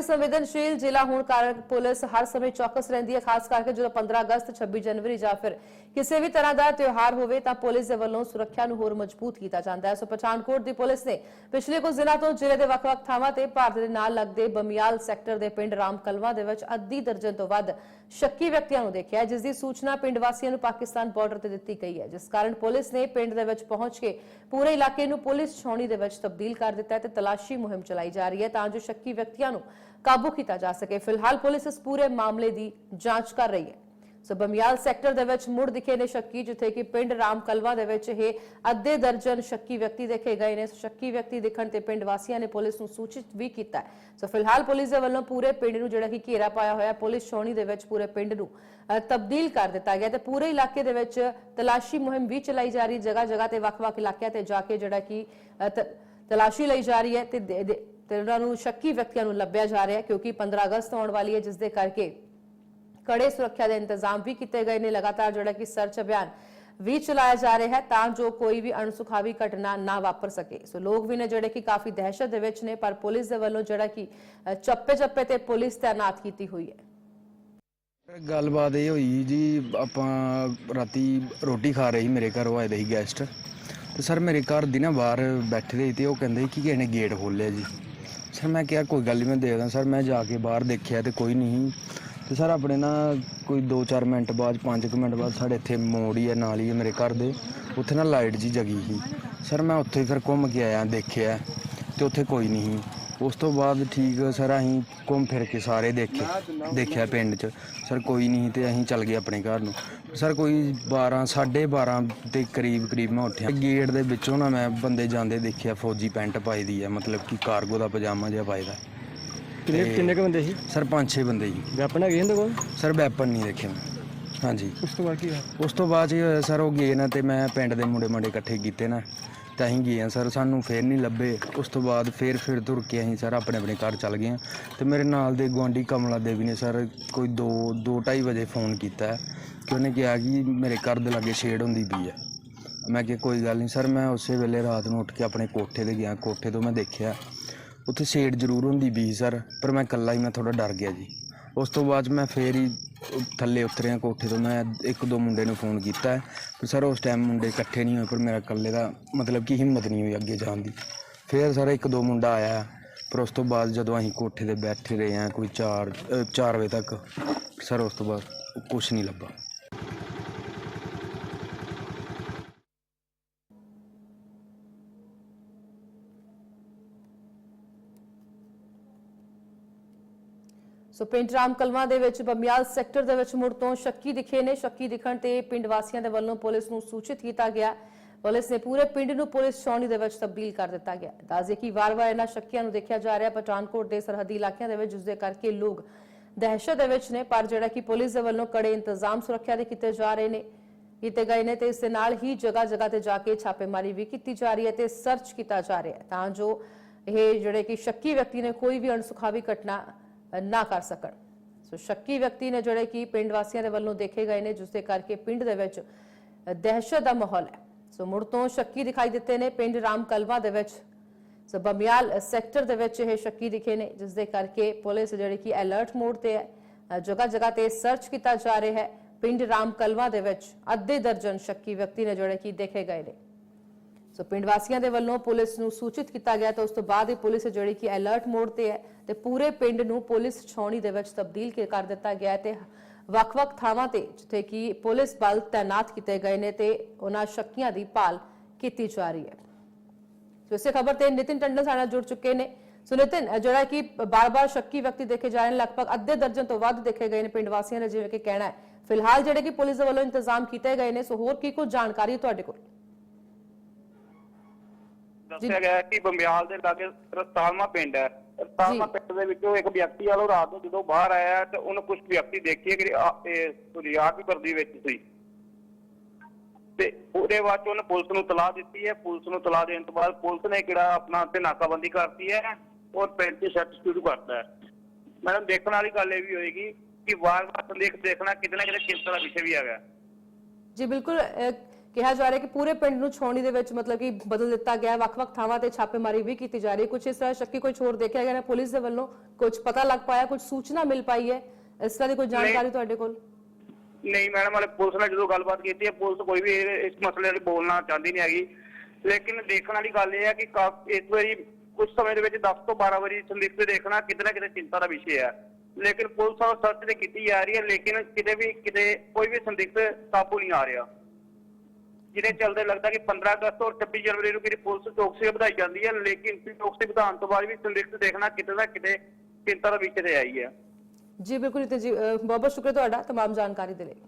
ਹੀ ਸੰਵੇਦਨਸ਼ੀਲ ਜ਼ਿਲ੍ਹਾ ਹੋਣ ਕਾਰਨ ਪੁਲਿਸ ਹਰ ਸਮੇਂ ਚੌਕਸ ਰਹਿੰਦੀ ਹੈ, ਖਾਸ ਕਰਕੇ ਜਦੋਂ 15 ਅਗਸਤ 26 ਜਨਵਰੀ ਜਾਂ ਫਿਰ ਕਿਸੇ ਵੀ ਤਰ੍ਹਾਂ ਦਾ ਤਿਉਹਾਰ ਹੋਵੇ ਤਾਂ ਪੁਲਿਸ ਦੇ ਵੱਲੋਂ ਸੁਰੱਖਿਆ ਨੂੰ ਹੋਰ ਮਜ਼ਬੂਤ ਕੀਤਾ ਜਾਂਦਾ ਹੈ। ਸੋ ਪਠਾਨਕੋਟ ਦੀ ਪੁਲਿਸ ਨੇ ਪਿਛਲੇ ਕੁਝ ਦਿਨਾਂ ਤੋਂ ਜ਼ਿਲ੍ਹੇ ਦੇ ਵੱਖ-ਵੱਖ ਥਾਵਾਂ ਤੇ ਭਾਰਤ ਦੇ ਨਾਲ ਲੱਗਦੇ ਬਮਿਆਲ ਸੈਕਟਰ ਦੇ ਪਿੰਡ ਰਾਮਕਲਵਾ ਦੇ ਵਿੱਚ ਅੱਧੀ ਦਰਜਨ ਤੋਂ ਵੱਧ ਸ਼ੱਕੀ ਵਿਅਕਤੀਆਂ ਨੂੰ ਦੇਖਿਆ ਜਿਸ ਦੀ ਸੂਚਨਾ ਪਿੰਡ ਵਾਸੀਆਂ ਨੂੰ ਪਾਕਿਸਤਾਨ ਬਾਰਡਰ ਤੇ ਦਿੱਤੀ ਗਈ ਹੈ। ਜਿਸ ਕਾਰਨ ਪੁਲਿਸ ਨੇ ਪਿੰਡ ਦੇ ਵਿੱਚ ਪਹੁੰਚ ਕੇ ਪੂਰੇ ਇਲਾਕੇ ਨੂੰ ਪੁਲਿਸ ਛਾਉਣੀ ਦੇ ਵਿੱਚ ਤਬਦੀਲ ਕਰ ਦਿੱਤਾ ਹੈ ਤੇ ਤਲਾਸ਼ੀ ਮੁਹਿੰਮ ਚਲਾਈ ਜਾ ਰਹੀ ਹੈ ਤਾਂ ਜੋ ਸ਼ੱਕੀ ਵਿਅਕਤੀਆਂ ਨੂੰ ਕਾਬੂ ਕੀਤਾ ਜਾ ਸਕੇ। ਫਿਲਹਾਲ ਪੁਲਿਸ ਇਸ ਪੂਰੇ ਮਾਮਲੇ ਦੀ ਜਾਂਚ ਕਰ ਰਹੀ ਹੈ। ਸੋ ਬਮਿਆਲ ਸੈਕਟਰ ਦੇ ਵਿੱਚ ਮੁੜ ਦਿਖੇ ਨੇ ਸ਼ੱਕੀ, ਜਿੱਥੇ ਕਿ ਪਿੰਡ ਰਾਮਕਲਵਾ ਦੇ ਵਿੱਚ ਇਹ ਅੱਧੇ ਦਰਜਨ ਸ਼ੱਕੀ ਵਿਅਕਤੀ ਦੇਖੇ ਗਏ ਨੇ। ਸ਼ੱਕੀ ਵਿਅਕਤੀ ਦਿਖਣ ਤੇ ਪਿੰਡ ਵਾਸੀਆਂ ਨੇ ਪੁਲਿਸ ਨੂੰ ਸੂਚਿਤ ਵੀ ਕੀਤਾ ਸੋ ਫਿਲਹਾਲ ਪੁਲਿਸ ਦੇ ਵੱਲੋਂ ਪੂਰੇ ਪਿੰਡ ਨੂੰ ਜਿਹੜਾ ਕਿ ਘੇਰਾ ਪਾਇਆ ਹੋਇਆ ਪੁਲਿਸ ਛਾਉਣੀ ਦੇ ਵਿੱਚ ਪੂਰੇ ਪਿੰਡ ਨੂੰ ਤਬਦੀਲ ਕਰ ਦਿੱਤਾ ਗਿਆ ਤੇ ਪੂਰੇ ਇਲਾਕੇ ਦੇ ਵਿੱਚ ਤਲਾਸ਼ੀ ਮੁਹਿੰਮ ਵੀ ਚਲਾਈ ਜਾ ਰਹੀ ਜਗ੍ਹਾ ਜਗ੍ਹਾ ਤੇ ਵੱਖ-ਵੱਖ ਇਲਾਕਿਆਂ ਤੇ ਜਾ ਕੇ ਜਿਹੜਾ ਕਿ ਤਲਾਸ਼ੀ ਲਈ ਜਾ ਰਹੀ ਹੈ ਤੇ ਦੇ- ਤੇ ਉਹਨਾਂ ਨੂੰ ਸ਼ੱਕੀ ਵਿਅਕਤੀਆਂ ਨੂੰ ਲੱਭਿਆ ਜਾ ਰਿਹਾ ਕਿਉਂਕਿ 15 ਅਗਸਤ ਆਉਣ ਵਾਲੀ ਹੈ, ਜਿਸ ਦੇ ਕਰਕੇ ਕੜੇ ਸੁਰੱਖਿਆ ਦੇ ਇੰਤਜ਼ਾਮ ਵੀ ਕੀਤੇ ਗਏ ਨੇ ਲਗਾਤਾਰ ਜਿਹੜਾ ਕਿ ਸਰਚ ਅਭਿਆਨ ਵੀ ਚਲਾਇਆ ਜਾ ਰਿਹਾ ਹੈ ਤਾਂ ਜੋ ਕੋਈ ਵੀ ਅਣਸੁਖਾਵੀ ਘਟਨਾ ਨਾ ਵਾਪਰ ਸਕੇ ਸੋ ਲੋਕ ਵੀ ਨੇ ਜਿਹੜੇ ਕਿ ਕਾਫੀ ਦਹਿਸ਼ਤ ਦੇ ਵਿੱਚ ਨੇ ਪਰ ਪੁਲਿਸ ਦੇ ਵੱਲੋਂ ਜਿਹੜਾ ਕਿ ਚੱਪੇ ਚੱਪੇ ਤੇ ਪੁਲਿਸ ਤਾਇਨਾਤ ਕੀਤੀ ਹੋਈ ਹੈ ਗੱਲਬਾਤ ਇਹ ਹੋਈ ਜੀ ਆਪਾਂ ਰਾਤੀ ਰੋਟੀ ਖਾ ਰਹੇ ਸੀ ਮੇਰੇ ਘਰੋਂ ਆਏ ਦੇ ਸੀ ਗੈਸਟ ਤੇ ਸਰ ਮੇਰੇ ਘਰ ਦੀ ਨਾ ਬਾਹਰ ਬੈਠੇ ਦੇ ਤੇ ਉਹ ਕਹਿੰਦੇ ਕਿ ਕਿਸੇ ਨੇ ਗੇਟ ਖੋਲਿਆ ਜੀ ਸਰ ਮੈਂ ਕਿਹਾ ਕੋਈ ਗੱਲ ਨਹੀਂ ਮੈਂ ਦੇਖਦਾ ਸਰ ਮੈਂ ਜਾ ਕੇ ਬਾਹਰ ਦੇਖਿਆ ਤੇ ਕੋਈ ਨਹੀਂ ਤੇ ਸਰ ਆਪਣੇ ਨਾ ਕੋਈ 2-4 ਮਿੰਟ ਬਾਅਦ 5 ਮਿੰਟ ਬਾਅਦ ਸਾਡੇ ਇੱਥੇ ਮੋੜ ਹੀ ਹੈ ਨਾਲ ਹੀ ਹੈ ਮੇਰੇ ਘਰ ਦੇ। ਉੱਥੇ ਨਾ ਲਾਈਟ ਜੀ ਜਗੀ ਸੀ। ਸਰ ਮੈਂ ਉੱਥੇ ਫਿਰ ਘੁੰਮ ਕੇ ਆਇਆ, ਦੇਖਿਆ ਤੇ ਉੱਥੇ ਕੋਈ ਨਹੀਂ ਸੀ। ਉਸ ਤੋਂ ਬਾਅਦ ਠੀਕ ਸਰ ਅਸੀਂ ਘੁੰਮ ਫਿਰ ਕੇ ਸਾਰੇ ਦੇਖੇ, ਦੇਖਿਆ ਪਿੰਡ 'ਚ। ਸਰ ਕੋਈ ਨਹੀਂ ਤੇ ਅਸੀਂ ਚੱਲ ਗਏ ਆਪਣੇ ਘਰ ਨੂੰ। ਸਰ ਕੋਈ 12 12:30 ਦੇ ਕਰੀਬ ਕਰੀਬ ਮੈਂ ਉੱਠਿਆ। ਗੇਟ ਦੇ ਵਿੱਚੋਂ ਨਾ ਮੈਂ ਬੰਦੇ ਜਾਂਦੇ ਦੇਖਿਆ, ਫੌਜੀ ਪੈਂਟ ਪਾਈ ਦੀ ਹੈ ਮਤਲਬ ਕਿ ਕਾਰਗੋ ਦਾ ਪਜਾਮਾ ਜਿਹਾ ਪਾਇਦਾ ਕਿੰਨੇ ਕਿੰਨੇ ਕੁ ਬੰਦੇ ਸੀ? ਸਰ ਪੰਜ ਛੇ ਬੰਦੇ ਜੀ। ਵੈਪਨ ਹੈਗੇ ਇਹਦੇ ਕੋਲ? ਸਰ ਵੈਪਨ ਨਹੀਂ ਦੇਖੇ ਮੈਂ। ਹਾਂਜੀ। ਉਸ ਤੋਂ ਬਾਅਦ ਕੀ ਹੋਇਆ? ਉਸ ਤੋਂ ਬਾਅਦ ਹੋਇਆ ਸਰ ਉਹ ਗਏ ਨਾ ਤੇ ਮੈਂ ਪਿੰਡ ਦੇ ਮੁੰਡੇ ਮੁੰਡੇ ਇਕੱਠੇ ਕੀਤੇ ਨਾ। ਤਾਂ ਅਸੀਂ ਗਏ ਹਾਂ ਸਰ ਸਾਨੂੰ ਫੇਰ ਨਹੀਂ ਲੱਭੇ। ਉਸ ਤੋਂ ਬਾਅਦ ਫੇਰ ਫਿਰ ਤੁਰ ਕੇ ਅਸੀਂ ਸਰ ਆਪਣੇ ਆਪਣੇ ਘਰ ਚੱਲ ਗਏ ਹਾਂ ਤੇ ਮੇਰੇ ਨਾਲ ਦੇ ਗੁਆਂਢੀ ਕਮਲਾ ਦੇਵੀ ਨੇ ਸਰ ਕੋਈ 2 2:30 ਵਜੇ ਫੋਨ ਕੀਤਾ ਕਿ ਉਹਨੇ ਕਿਹਾ ਕਿ ਮੇਰੇ ਘਰ ਦੇ ਲਾਗੇ ਛੇੜ ਹੁੰਦੀ ਪਈ ਹੈ। ਮੈਂ ਕਿਹਾ ਕੋਈ ਗੱਲ ਨਹੀਂ ਸਰ ਮੈਂ ਉਸੇ ਵੇਲੇ ਰਾਤ ਨੂੰ ਉੱਠ ਕੇ ਆਪਣੇ ਕੋਠੇ ਤੇ ਗਿਆ। ਕੋਠੇ ਤੋਂ ਮੈਂ ਦੇਖਿਆ ਉੱਥੇ ਛੇੜ ਜ਼ਰੂਰ ਹੁੰਦੀ ਵੀ ਸਰ, ਪਰ ਮੈਂ ਇਕੱਲਾ ਹੀ, ਮੈਂ ਥੋੜਾ ਡਰ ਗਿਆ ਜੀ। ਉਸ ਤੋਂ ਬਾਅਦ 'ਚ ਮੈਂ ਫੇਰ ਹੀ ਉਹ ਥੱਲੇ ਉਤਰਿਆ ਕੋਠੇ ਤੋਂ, ਮੈਂ ਇੱਕ ਦੋ ਮੁੰਡੇ ਨੂੰ ਫੋਨ ਕੀਤਾ। ਪਰ ਸਰ, ਉਸ ਟਾਈਮ ਮੁੰਡੇ ਇਕੱਠੇ ਨਹੀਂ ਹੋਏ, ਪਰ ਮੇਰਾ ਇਕੱਲੇ ਦਾ ਮਤਲਬ ਕਿ ਹਿੰਮਤ ਨਹੀਂ ਹੋਈ ਅੱਗੇ ਜਾਣ ਦੀ। ਫੇਰ ਸਰ, ਇੱਕ ਦੋ ਮੁੰਡਾ ਆਇਆ, ਪਰ ਉਸ ਤੋਂ ਬਾਅਦ ਜਦੋਂ ਅਸੀਂ ਕੋਠੇ ਤੇ ਬੈਠੇ ਰਹੇ ਹਾਂ, ਕੋਈ 4 4 ਵਜੇ ਤੱਕ, ਸਰ, ਉਸ ਤੋਂ ਬਾਅਦ ਕੁਝ ਨਹੀਂ ਲੱਭਾ। ਸੋ ਪਿੰਡ ਰਾਮ ਰਾਮਕਲਵਾ ਦੇ ਵਿੱਚ ਬਮਿਆਲ ਸੈਕਟਰ ਦੇ ਵਿੱਚ ਮੁੜ ਤੋਂ ਸ਼ੱਕੀ ਦਿਖੇ ਨੇ। ਸ਼ੱਕੀ ਦਿਖਣ ਤੇ ਪਿੰਡ ਵਾਸੀਆਂ ਦੇ ਵੱਲੋਂ ਪੁਲਿਸ ਨੂੰ ਸੂਚਿਤ ਕੀਤਾ ਗਿਆ। ਪੁਲਿਸ ਨੇ ਪੂਰੇ ਪਿੰਡ ਨੂੰ ਪੁਲਿਸ ਛਾਉਣੀ ਦੇ ਵਿੱਚ ਤਬਦੀਲ ਕਰ ਦਿੱਤਾ ਗਿਆ। ਦੱਸਦੇ ਕਿ ਵਾਰ-ਵਾਰ ਇਹਨਾਂ ਸ਼ੱਕੀਆਂ ਨੂੰ ਦੇਖਿਆ ਜਾ ਰਿਹਾ, ਪਠਾਨਕੋਟ ਦੇ ਸਰਹੱਦੀ ਇਲਾਕਿਆਂ ਦੇ ਵਿੱਚ ਜਿਸ ਦੇ ਕਰਕੇ ਲੋਕ ਦਹਿਸ਼ਤ ਦੇ ਵਿੱਚ ਨੇ। ਪਰ ਜਿਹੜਾ ਕਿ ਪੁਲਿਸ ਦੇ ਵੱਲੋਂ ਕੜੇ ਇੰਤਜ਼ਾਮ ਸੁਰੱਖਿਆ ਦੇ ਕੀਤੇ ਜਾ ਰਹੇ ਨੇ, ਕੀਤੇ ਗਏ ਨੇ ਤੇ ਇਸ ਦੇ ਨਾਲ ਹੀ ਜਗ੍ਹਾ ਜਗ੍ਹਾ ਤੇ ਜਾ ਕੇ ਛਾਪੇਮਾਰੀ ਵੀ ਕੀਤੀ ਜਾ ਰਹੀ ਹੈ ਤੇ ਸਰਚ ਕੀਤਾ ਜਾ ਰਿਹਾ ਹੈ। ਤਾਂ ਜੋ ਇਹ ਜਿਹੜੇ ਕਿ ਸ਼ੱਕੀ ਵਿਅਕਤੀ ਨੇ, ਕੋਈ ਵੀ ਅਣਸੁਖਾਵੀ ਘਟਨਾ ਨਾ ਕਰ ਸਕਣ। ਸੋ ਸ਼ੱਕੀ ਵਿਅਕਤੀ ਨੇ ਜਿਹੜੇ ਕਿ ਪਿੰਡ ਵਾਸੀਆਂ ਦੇ ਵੱਲੋਂ ਦੇਖੇ ਗਏ ਨੇ ਜਿਸ ਦੇ ਕਰਕੇ ਪਿੰਡ ਦੇ ਵਿੱਚ ਦਹਿਸ਼ਤ ਦਾ ਮਾਹੌਲ ਹੈ। ਸੋ ਮੁੜ ਤੋਂ ਸ਼ੱਕੀ ਦਿਖਾਈ ਦਿੱਤੇ ਨੇ ਪਿੰਡ ਰਾਮ ਰਾਮਕਲਵਾ ਦੇ ਵਿੱਚ। ਸੋ ਬਮਿਆਲ ਸੈਕਟਰ ਦੇ ਵਿੱਚ ਇਹ ਸ਼ੱਕੀ ਦਿਖੇ ਨੇ ਜਿਸ ਦੇ ਕਰਕੇ ਪੁਲਿਸ ਜਿਹੜੀ ਕਿ ਅਲਰਟ ਮੋਡ ਤੇ ਹੈ, ਜਗ੍ਹਾ ਜਗ੍ਹਾ ਤੇ ਸਰਚ ਕੀਤਾ ਜਾ ਰਿਹਾ ਹੈ। ਪਿੰਡ ਰਾਮਕਲਵਾ ਦੇ ਵਿੱਚ ਅੱਧੇ ਦਰਜਨ ਸ਼ੱਕੀ ਵਿਅਕਤੀ ਨੇ ਜਿਹੜੇ ਕਿ ਦੇਖੇ ਗਏ ਨੇ। ਸੋ ਪਿੰਡ ਵਾਸੀਆਂ ਦੇ ਵੱਲੋਂ ਪੁਲਿਸ ਨੂੰ ਸੂਚਿਤ ਕੀਤਾ ਗਿਆ ਤਾਂ ਉਸ ਤੋਂ ਬਾਅਦ ਹੀ ਪੁਲਿਸ ਜਿਹੜੀ ਕਿ ਅਲਰਟ ਮੋਡ ਤੇ ਹੈ ਤੇ ਪੂਰੇ ਪਿੰਡ ਨੂੰ ਪੁਲਿਸ ਛਾਉਣੀ ਦੇ ਵਿੱਚ ਤਬਦੀਲ ਕਰ ਦਿੱਤਾ ਗਿਆ ਤੇ ਵੱਖ-ਵੱਖ ਥਾਵਾਂ ਤੇ ਜਿੱਥੇ ਕਿ ਪੁਲਿਸ ਬਲ ਤਾਇਨਾਤ ਕੀਤੇ ਗਏ ਨੇ ਤੇ ਉਹਨਾਂ ਸ਼ੱਕੀਆਂ ਦੀ ਭਾਲ ਕੀਤੀ ਜਾ ਰਹੀ ਹੈ। ਸੋ ਇਸੇ ਖਬਰ ਤੇ ਨਿਤਿਨ ਟੰਡਨ ਸਾਡੇ ਨਾਲ ਜੁੜ ਚੁੱਕੇ ਨੇ। ਸੋ ਨਿਤਿਨ ਜਿਹੜਾ ਕਿ ਬਾਰ-ਬਾਰ ਸ਼ੱਕੀ ਵਿਅਕਤੀ ਦੇਖੇ ਜਾ ਰਹੇ ਨੇ, ਲਗਭਗ ਅੱਧੇ ਦਰਜਨ ਤੋਂ ਵੱਧ ਦੇਖੇ ਗਏ ਨੇ ਪਿੰਡ ਵਾਸੀਆਂ ਦਾ ਜਿਵੇਂ ਕਿ ਕਹਿਣਾ ਹੈ। ਫਿਲਹਾਲ ਜਿਹੜੇ ਕਿ ਪੁਲਿਸ ਦੇ ਵੱਲੋਂ ਇੰਤਜ਼ਾਮ ਕੀਤੇ ਗਏ ਨੇ, ਸੋ ਹੋਰ ਕੀ ਕੁਝ ਜਾਣਕਾਰੀ ਤੁਹਾਡੇ ਕੋਲ? ਦੱਸਿਆ ਗਿਆ ਹੈ ਕਿ ਬੰਬਿਆਲ ਦੇ ਲਾਗੇ ਰਸਤਾਲਮਾ ਪਿੰਡ ਹੈ। ਰਸਤਾਲਮਾ। ਪਿੰਡ ਦੇ ਵਿੱਚੋਂ ਇੱਕ ਵਿਅਕਤੀ ਵਾਲੋ ਰਾਤ ਨੂੰ ਜਦੋਂ ਬਾਹਰ ਆਇਆ ਤੇ ਉਹਨੇ ਕੁਝ ਵਿਅਕਤੀ ਦੇਖੇ ਕਿ ਸੁਰਿਆਰ ਦੀ ਵਰਦੀ ਵਿੱਚ ਸੀ। ਤੇ ਉਹਦੇ ਬਾਅਦ ਉਹਨੇ ਪੁਲਿਸ ਨੂੰ ਤਲਾਹ ਦਿੱਤੀ ਹੈ। ਪੁਲਿਸ ਨੂੰ ਤਲਾਹ ਦੇਣ ਤੋਂ ਬਾਅਦ ਪੁਲਿਸ ਨੇ ਕਿਹੜਾ ਆਪਣਾ ਤੇ ਨਾਕਾਬੰਦੀ ਕਰਤੀ ਹੈ ਔਰ ਪਿੰਡ 'ਚ ਸਰਚ ਸ਼ੁਰੂ ਕਰਤਾ ਹੈ। ਮੈਡਮ ਦੇਖਣ ਵਾਲੀ ਗੱਲ ਇਹ ਵੀ ਹੋਏਗੀ ਕਿ ਵਾਰ-ਵਾਰ ਸੰਦੇਸ਼ ਦੇਖਣਾ ਕਿਤੇ ਨਾ ਕਿਤੇ ਚਿੰਤਾ ਦਾ ਵਿਸ਼ੇ ਵੀ ਹੈਗਾ। ਜੀ ਬਿਲਕੁਲ ਕਿਹਾ ਜਾ ਰਿਹਾ ਕਿ ਪੂਰੇ ਪਿੰਡ ਨੂੰ ਛਾਉਣੀ ਦੇ ਵਿੱਚ ਮਤਲਬ ਕਿ ਬਦਲ ਦਿੱਤਾ ਗਿਆ ਵੱਖ-ਵੱਖ ਥਾਵਾਂ ਤੇ ਛਾਪੇਮਾਰੀ ਵੀ ਕੀਤੀ ਜਾ ਰਹੀ ਹੈ। ਕੁਝ ਇਸ ਤਰ੍ਹਾਂ ਸ਼ੱਕੀ ਕੋਈ ਚੋਰ ਦੇਖਿਆ ਗਿਆ ਹੈ ਪੁਲਿਸ ਦੇ ਵੱਲੋਂ ਕੁਝ ਪਤਾ ਲੱਗ ਪਾਇਆ ਕੁਝ ਸੂਚਨਾ ਮਿਲ ਪਾਈ ਹੈ। ਇਸ ਤਰ੍ਹਾਂ ਦੀ ਕੋਈ ਜਾਣਕਾਰੀ ਤੁਹਾਡੇ ਕੋਲ? ਨਹੀਂ ਮੈਡਮ ਵਾਲੇ ਪੁਲਿਸ ਨਾਲ ਜਦੋਂ ਗੱਲਬਾਤ ਕੀਤੀ ਹੈ ਪੁਲਿਸ ਕੋਈ ਵੀ ਇਹ- ਇਸ ਮਸਲੇ 'ਤੇ ਬੋਲਣਾ ਚਾਹੁੰਦੀ ਨਹੀਂ ਹੈਗੀ। ਲੇਕਿਨ ਦੇਖਣ ਵਾਲੀ ਗੱਲ ਇਹ ਹੈ ਕਿ ਕਾ- ਇਸ ਵਾਰੀ ਕੁਝ ਸਮੇਂ ਦੇ ਵਿੱਚ 10 ਤੋਂ 12 ਵਾਰੀ ਸੰਦਿਗਧ ਦੇਖਣਾ ਕਿਤੇ ਨਾ ਕਿਤੇ ਚਿੰਤਾ ਦਾ ਵਿਸ਼ੇ ਹੈ। ਲੇਕਿਨ ਪੁਲਿਸ ਵੱਲੋਂ ਸਰਚ ਤੇ ਕੀਤੀ ਜਾ ਰਹੀ ਹੈ ਲੇਕਿਨ ਕਿਤੇ ਵੀ ਕਿਤੇ ਕੋਈ ਵੀ ਸੰਦਿਗਧ ਕਾਬੂ ਨਹੀਂ ਆ ਰਿਹਾ। ਜਿਹਦੇ ਚੱਲਦੇ ਲੱਗਦਾ ਕਿ 15 ਅਗਸਤ ਔਰ 26 ਜਨਵਰੀ ਨੂੰ ਕਿਹੜੀ ਪੁਲਿਸ ਚੌਕਸੀ ਵਧਾਈ ਜਾਂਦੀ ਹੈ ਲੇਕਿਨ ਚੌਕਸੀ ਵਧਾਉਣ ਤੋਂ ਬਾਅਦ ਵੀ ਸੰਦਿਗਧ ਦੇਖਣਾ ਕਿਤੇ ਨਾ ਕਿਤੇ ਚਿੰਤਾ ਦਾ ਵਿਸ਼ੇ ਤੇ ਆਈ ਹੈ ਜੀ ਬਿਲਕੁਲ ਨਿਤਿਨ ਜੀ ਅਹ ਬਹੁਤ ਬਹੁਤ ਸ਼ੁਕਰੀਆ ਤੁਹਾਡਾ तमाम ਜਾਣਕਾਰੀ ਦੇ ਲਈ